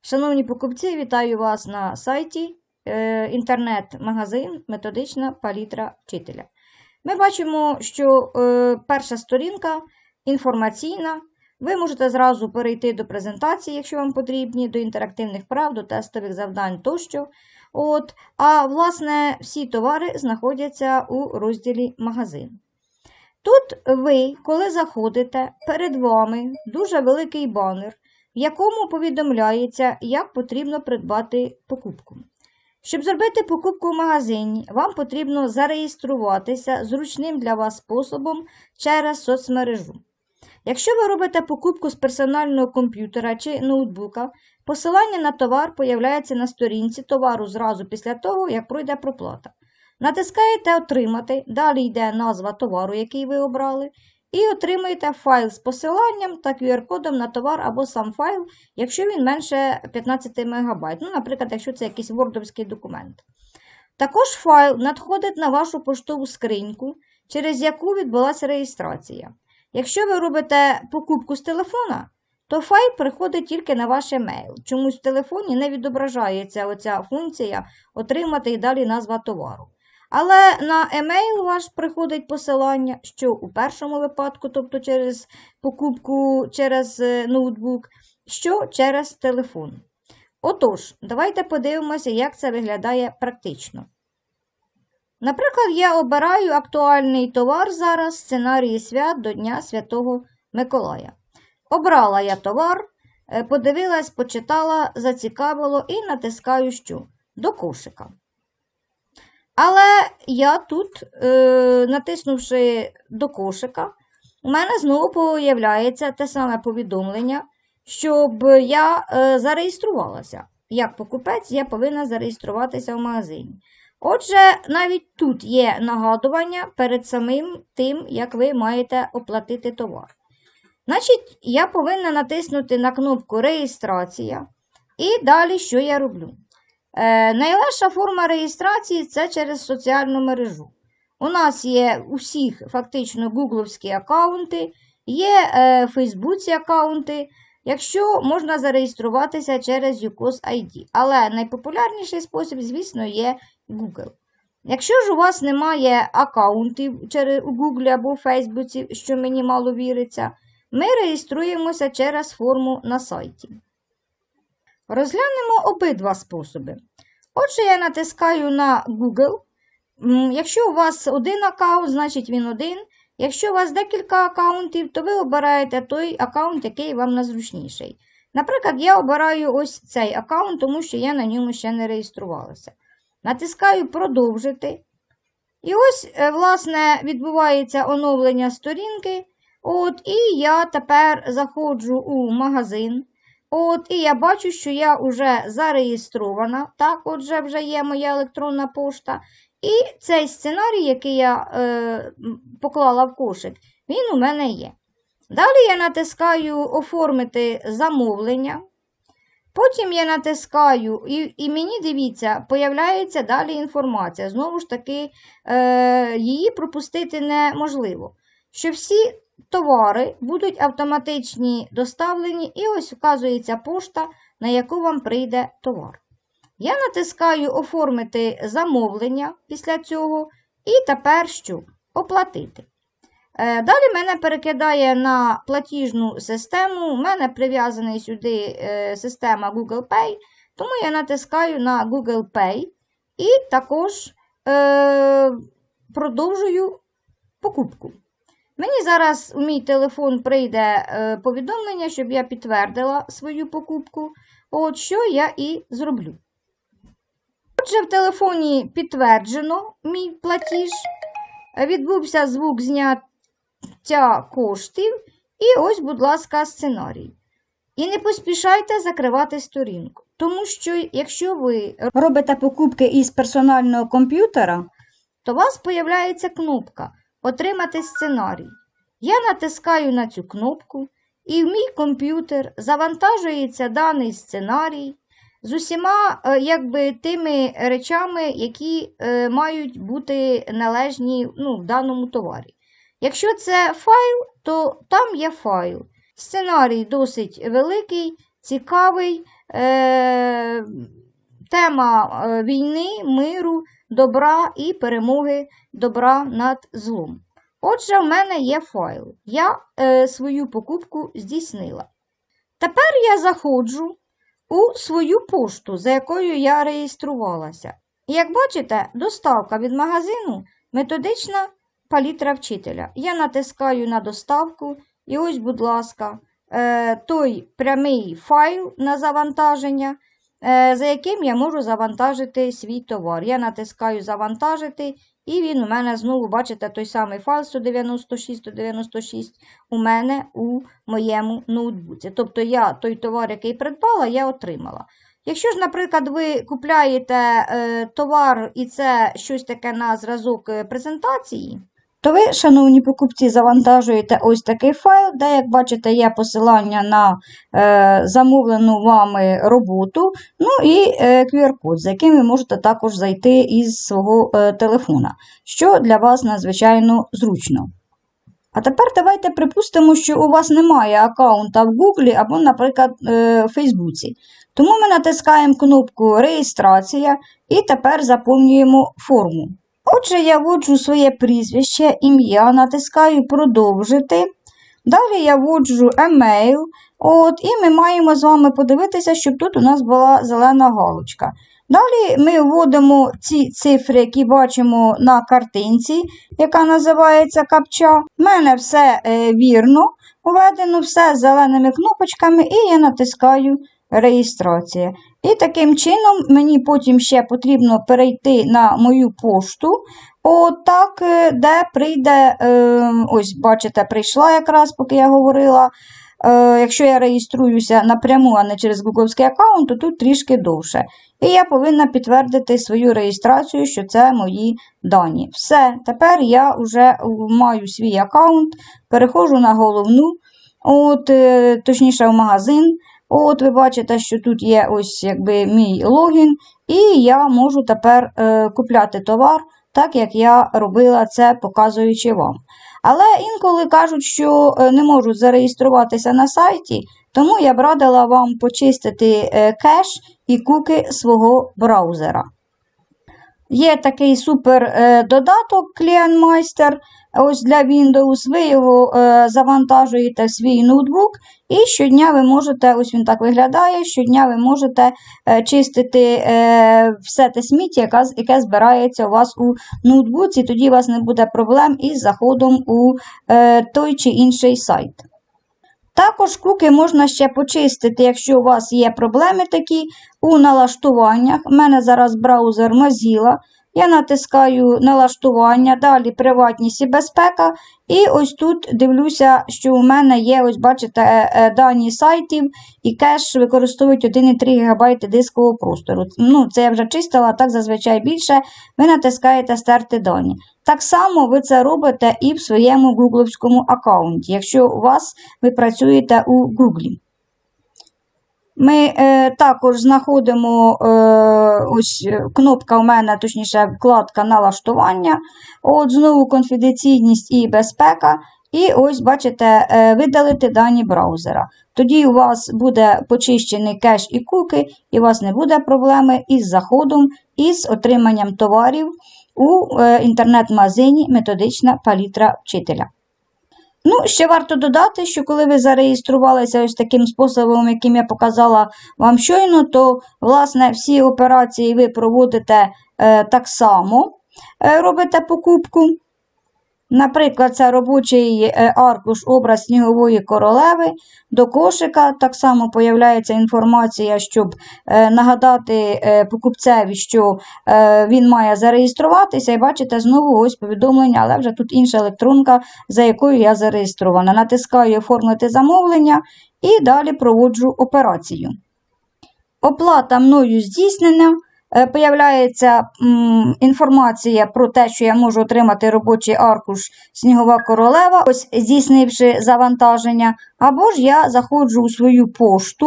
Шановні покупці, вітаю вас на сайті е, інтернет-магазин Методична палітра вчителя. Ми бачимо, що е, перша сторінка інформаційна. Ви можете зразу перейти до презентації, якщо вам потрібні, до інтерактивних прав, до тестових завдань тощо. От, а власне, всі товари знаходяться у розділі магазин. Тут ви, коли заходите, перед вами дуже великий банер, в якому повідомляється, як потрібно придбати покупку. Щоб зробити покупку в магазині, вам потрібно зареєструватися зручним для вас способом через соцмережу. Якщо ви робите покупку з персонального комп'ютера чи ноутбука, посилання на товар появляється на сторінці товару зразу після того, як пройде проплата. Натискаєте Отримати, далі йде назва товару, який ви обрали, і отримаєте файл з посиланням та QR-кодом на товар або сам файл, якщо він менше 15 МБ. Ну, наприклад, якщо це якийсь вордовський документ. Також файл надходить на вашу поштову скриньку, через яку відбулася реєстрація. Якщо ви робите покупку з телефона, то файл приходить тільки на ваш емейл. Чомусь в телефоні не відображається оця функція отримати і далі назва товару. Але на емейл ваш приходить посилання, що у першому випадку, тобто через покупку через е, ноутбук, що через телефон. Отож, давайте подивимося, як це виглядає практично. Наприклад, я обираю актуальний товар зараз сценарії свят до Дня Святого Миколая. Обрала я товар, е, подивилась, почитала, зацікавило і натискаю що? До кошика. Але я тут, е, натиснувши до кошика, у мене знову появляється те саме повідомлення, щоб я е, зареєструвалася. Як покупець, я повинна зареєструватися в магазині. Отже, навіть тут є нагадування перед самим тим, як ви маєте оплатити товар. Значить, я повинна натиснути на кнопку Реєстрація. І далі що я роблю? Е, найлегша форма реєстрації це через соціальну мережу. У нас є усіх фактично гугловські аккаунти, є е, Фейсбуці аккаунти, якщо можна зареєструватися через UCOS ID. Але найпопулярніший спосіб, звісно, є Google. Якщо ж у вас немає аккаунтів через, Google або Фейсбуці, що мені мало віриться, ми реєструємося через форму на сайті. Розглянемо обидва способи. Отже, я натискаю на Google. Якщо у вас один аккаунт, значить він один. Якщо у вас декілька аккаунтів, то ви обираєте той аккаунт, який вам найзручніший. Наприклад, я обираю ось цей аккаунт, тому що я на ньому ще не реєструвалася. Натискаю Продовжити. І ось, е, власне, відбувається оновлення сторінки. От, І я тепер заходжу у магазин. От, І я бачу, що я вже зареєстрована. Так, отже, вже є моя електронна пошта. І цей сценарій, який я е, поклала в кошик, він у мене є. Далі я натискаю Оформити замовлення. Потім я натискаю, і, і мені дивіться, появляється далі інформація. Знову ж таки, е, її пропустити неможливо. Що всі товари будуть автоматичні доставлені, і ось вказується пошта, на яку вам прийде товар. Я натискаю Оформити замовлення після цього, і тепер що? Оплатити. Е, Далі мене перекидає на платіжну систему. У мене прив'язаний сюди е, система Google Pay, тому я натискаю на Google Pay і також е, продовжую покупку. Мені зараз у мій телефон прийде е, повідомлення, щоб я підтвердила свою покупку. От що я і зроблю. Отже, в телефоні підтверджено мій платіж. Відбувся звук зняття коштів. І ось, будь ласка, сценарій. І не поспішайте закривати сторінку. Тому що, якщо ви робите покупки із персонального комп'ютера, то у вас появляється кнопка Отримати сценарій. Я натискаю на цю кнопку, і в мій комп'ютер завантажується даний сценарій з усіма е, якби, тими речами, які е, мають бути належні ну, в даному товарі. Якщо це файл, то там є файл. Сценарій досить великий, цікавий. е, тема е, війни, миру, добра і перемоги добра над злом. Отже, в мене є файл. Я е, свою покупку здійснила. Тепер я заходжу у свою пошту, за якою я реєструвалася. Як бачите, доставка від магазину методична палітра вчителя. Я натискаю на доставку, і ось, будь ласка, е, той прямий файл на завантаження, за яким я можу завантажити свій товар. Я натискаю завантажити, і він у мене знову, бачите, той самий файл 196-196 у мене у моєму ноутбуці. Тобто я той товар, який придбала, я отримала. Якщо ж, наприклад, ви купляєте е, товар і це щось таке на зразок е, презентації, то ви, шановні покупці, завантажуєте ось такий файл, де, як бачите, є посилання на е, замовлену вами роботу, ну і е, QR-код, за яким ви можете також зайти із свого е, телефона, що для вас надзвичайно зручно. А тепер давайте припустимо, що у вас немає аккаунта в Google або, наприклад, е, в Фейсбуці. Тому ми натискаємо кнопку Реєстрація і тепер заповнюємо форму. Отже, я вводжу своє прізвище, ім'я, натискаю Продовжити. Далі я вводжу емейл. От, і ми маємо з вами подивитися, щоб тут у нас була зелена галочка. Далі ми вводимо ці цифри, які бачимо на картинці, яка називається капча. У мене все е, вірно введено, все зеленими кнопочками, і я натискаю реєстрація. І таким чином мені потім ще потрібно перейти на мою пошту, отак, е, де прийде, е, ось, бачите, прийшла якраз, поки я говорила. Е, Якщо я реєструюся напряму, а не через гугловський аккаунт, то тут трішки довше. І я повинна підтвердити свою реєстрацію, що це мої дані. Все, тепер я вже маю свій аккаунт, переходжу на головну, от, точніше в магазин. От ви бачите, що тут є ось якби мій логін, і я можу тепер е, купляти товар, так як я робила це, показуючи вам. Але інколи кажуть, що е, не можуть зареєструватися на сайті, тому я б радила вам почистити е, кеш і куки свого браузера. Є такий супер е, додаток ClientMeister, ось для Windows. Ви його е, завантажуєте в свій ноутбук, і щодня ви можете, ось він так виглядає, щодня ви можете е, чистити е, все те сміття, яке, збирається у вас у ноутбуці, тоді у вас не буде проблем із заходом у той чи інший сайт. Також куки можна ще почистити, якщо у вас є проблеми такі у налаштуваннях. У мене зараз браузер Mozilla. Я натискаю налаштування, далі приватність і безпека. І ось тут дивлюся, що у мене є, ось бачите, е, е, дані сайтів і кеш використовують 1,3 ГБ дискового простору. Ну, Це я вже чистила, так зазвичай більше. Ви натискаєте стерти дані. Так само ви це робите і в своєму гугловському аккаунті, якщо у вас ви працюєте у Гуглі. Ми е, також знаходимо е, ось е, кнопка у мене, точніше, вкладка налаштування. От знову конфіденційність і безпека. І ось, бачите, е, видалити дані браузера. Тоді у вас буде почищений кеш і куки, і у вас не буде проблеми із заходом, і з отриманням товарів у е, інтернет-магазині методична палітра вчителя. Ну, ще варто додати, що коли ви зареєструвалися ось таким способом, яким я показала вам щойно, то, власне, всі операції ви проводите е, так само, е, робите покупку. Наприклад, це робочий е, аркуш образ снігової королеви. До кошика так само появляється інформація, щоб е, нагадати е, покупцеві, що він має зареєструватися. І бачите, знову ось повідомлення, але вже тут інша електронка, за якою я зареєстрована. Натискаю Оформити замовлення і далі проводжу операцію. Оплата мною здійснена. Е, Появляється інформація про те, що я можу отримати робочий аркуш Снігова королева, ось здійснивши завантаження. Або ж я заходжу у свою пошту,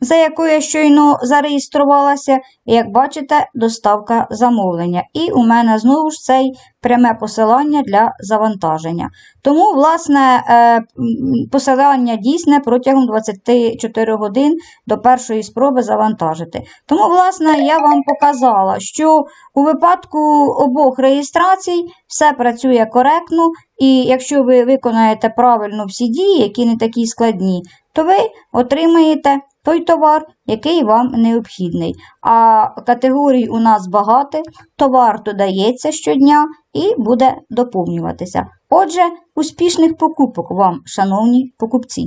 за якою я щойно зареєструвалася, як бачите, доставка замовлення. І у мене знову ж цей пряме посилання для завантаження. Тому, власне, е, посилання дійсне протягом 24 годин до першої спроби завантажити. Тому, власне, я вам показала, що у випадку обох реєстрацій все працює коректно, і якщо ви виконаєте правильно всі дії, які не такі складні, то ви отримаєте той товар, який вам необхідний. А категорій у нас багато, товар додається щодня і буде доповнюватися. Отже, успішних покупок вам, шановні покупці!